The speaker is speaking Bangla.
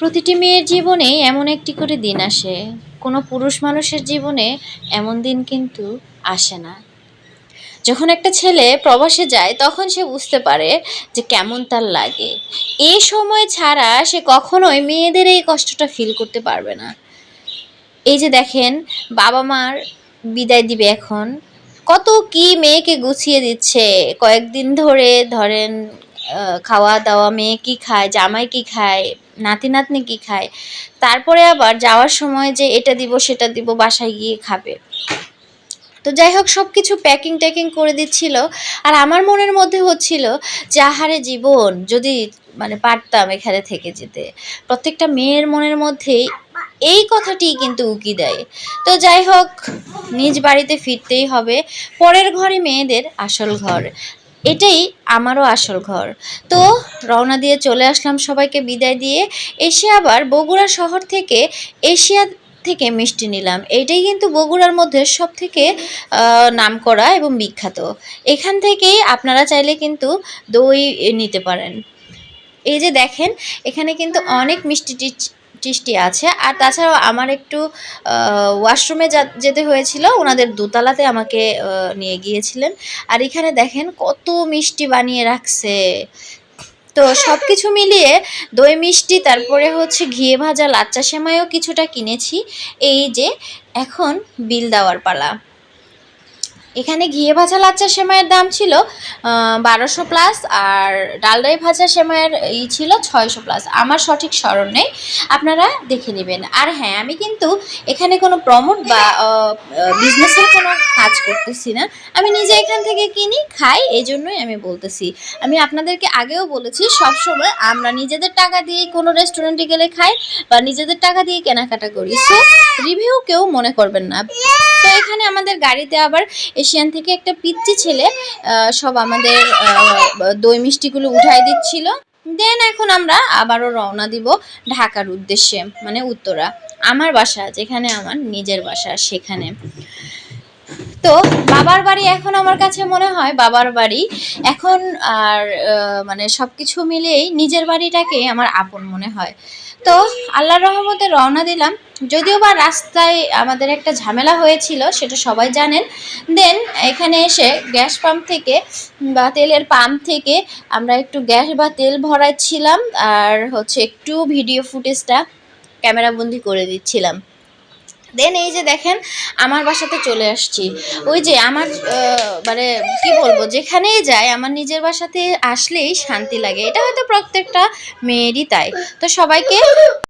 প্রতিটি মেয়ের জীবনেই এমন একটি করে দিন আসে। কোনো পুরুষ মানুষের জীবনে এমন দিন কিন্তু আসে না। যখন একটা ছেলে প্রবাসে যায়, তখন সে বুঝতে পারে যে কেমন তার লাগে। এই সময় ছাড়া সে কখনোই মেয়েদের এই কষ্টটা ফিল করতে পারবে না। এই যে দেখেন, বাবা মার বিদায় দিবে এখন। কত কি মেয়েকে গুছিয়ে দিচ্ছে। কয়েকদিন ধরে ধরেন খাওয়া দাওয়া মেয়ে কি খায়, জামাই কি খায় নাতি নাতনি কি খায়, তারপরে আবার যাওয়ার সময় যে এটা দিব, সেটা দিব, বাসায় গিয়ে খাবে। তো যাই হোক সব কিছু প্যাকিং ট্যাকিং করে দিচ্ছিল। আর আমার মনের মধ্যে হচ্ছিল যে, আহারে জীবন, যদি মানে পারতাম এখানে থেকে যেতে। প্রত্যেকটা মেয়ের মনের মধ্যেই এই কথাটি কিন্তু উকি দেয়। তো যাই হোক, নিজ বাড়িতে ফিরতেই হবে। পরের ঘরে মেয়েদের আসল ঘর। এটাই আমারও আসল ঘর। তো রওনা দিয়ে চলে আসলাম সবাইকে বিদায় দিয়ে। এসে আবার বগুড়া শহর থেকে এশিয়া থেকে মিষ্টি নিলাম। এইটাই কিন্তু বগুড়ার মধ্যে সব থেকে নাম করা এবং বিখ্যাত। এখান থেকেই আপনারা চাইলে কিন্তু দই নিতে পারেন। এই যে দেখেন, এখানে কিন্তু অনেক মিষ্টি টিষ্টি আছে। আর তাছাড়াও আমার একটু ওয়াশরুমে যেতে হয়েছিল, ওনাদের দোতলাতে আমাকে নিয়ে গিয়েছিলেন। আর এখানে দেখেন কত মিষ্টি বানিয়ে রাখছে। তো সব কিছু মিলিয়ে দই মিষ্টি, তারপরে হচ্ছে ঘিয়ে ভাজা, লাচ্চা সেমাইও কিছুটা কিনেছি। এই যে, এখন বিল দেওয়ার পালা। এখানে ঘিয়ে ভাজা লাচ্চা সেমাইয়ের দাম ছিল বারোশো প্লাস আর ডালডাই ভাজা সেমাইয়ের ই ছিল ছয়শো প্লাস আমার সঠিক স্মরণ নেই, আপনারা দেখে নেবেন। আর হ্যাঁ আমি কিন্তু এখানে কোনো প্রমোট বা বিজনেসের কোনো কাজ করতেছি না। আমি নিজে এখান থেকে কিনি, খাই, এই জন্যই আমি বলতেছি। আমি আপনাদেরকে আগেও বলেছি, সবসময় আমরা নিজেদের টাকা দিয়ে কোনো রেস্টুরেন্টে গেলে খাই বা নিজেদের টাকা দিয়ে কেনাকাটা করি। সো রিভিউ কেউ মনে করবেন না। তো এখানে আমাদের গাড়িতে আবার এশিয়ান থেকে একটা পিচ্চি ছেলে সব আমাদের দই মিষ্টিগুলো উঠাই দিচ্ছিল। দেন এখন আমরা আবারও রওনা দিব ঢাকার উদ্দেশ্যে মানে উত্তরা। আমার বাসা, যেখানে আমার নিজের বাসা, সেখানে। তো বাবার বাড়ি এখন আমার কাছে মনে হয় বাবার বাড়ি। এখন আর মানে সব কিছু মিলিয়েই নিজের বাড়িটাকে আমার আপন মনে হয়। তো আল্লাহর রহমতে রওনা দিলাম। যদিও বা রাস্তায় আমাদের একটা ঝামেলা হয়েছিল, সেটা সবাই জানেন। দেন এখানে এসে গ্যাস পাম্প থেকে বা তেলের পাম্প থেকে আমরা একটু গ্যাস বা তেল ভরাচ্ছিলাম আর হচ্ছে একটু ভিডিও ফুটেজটা ক্যামেরাবন্দি করে দিচ্ছিলাম। দেন এই যে দেখেন, আমার বাসাতে চলে আসছি। ওই যে আমার মানে কি বলব, যেখানেই যাই, আমার নিজের বাসাতে আসলেই শান্তি লাগে। এটা হয়তো প্রত্যেকটা মেয়েরই তাই। তো সবাইকে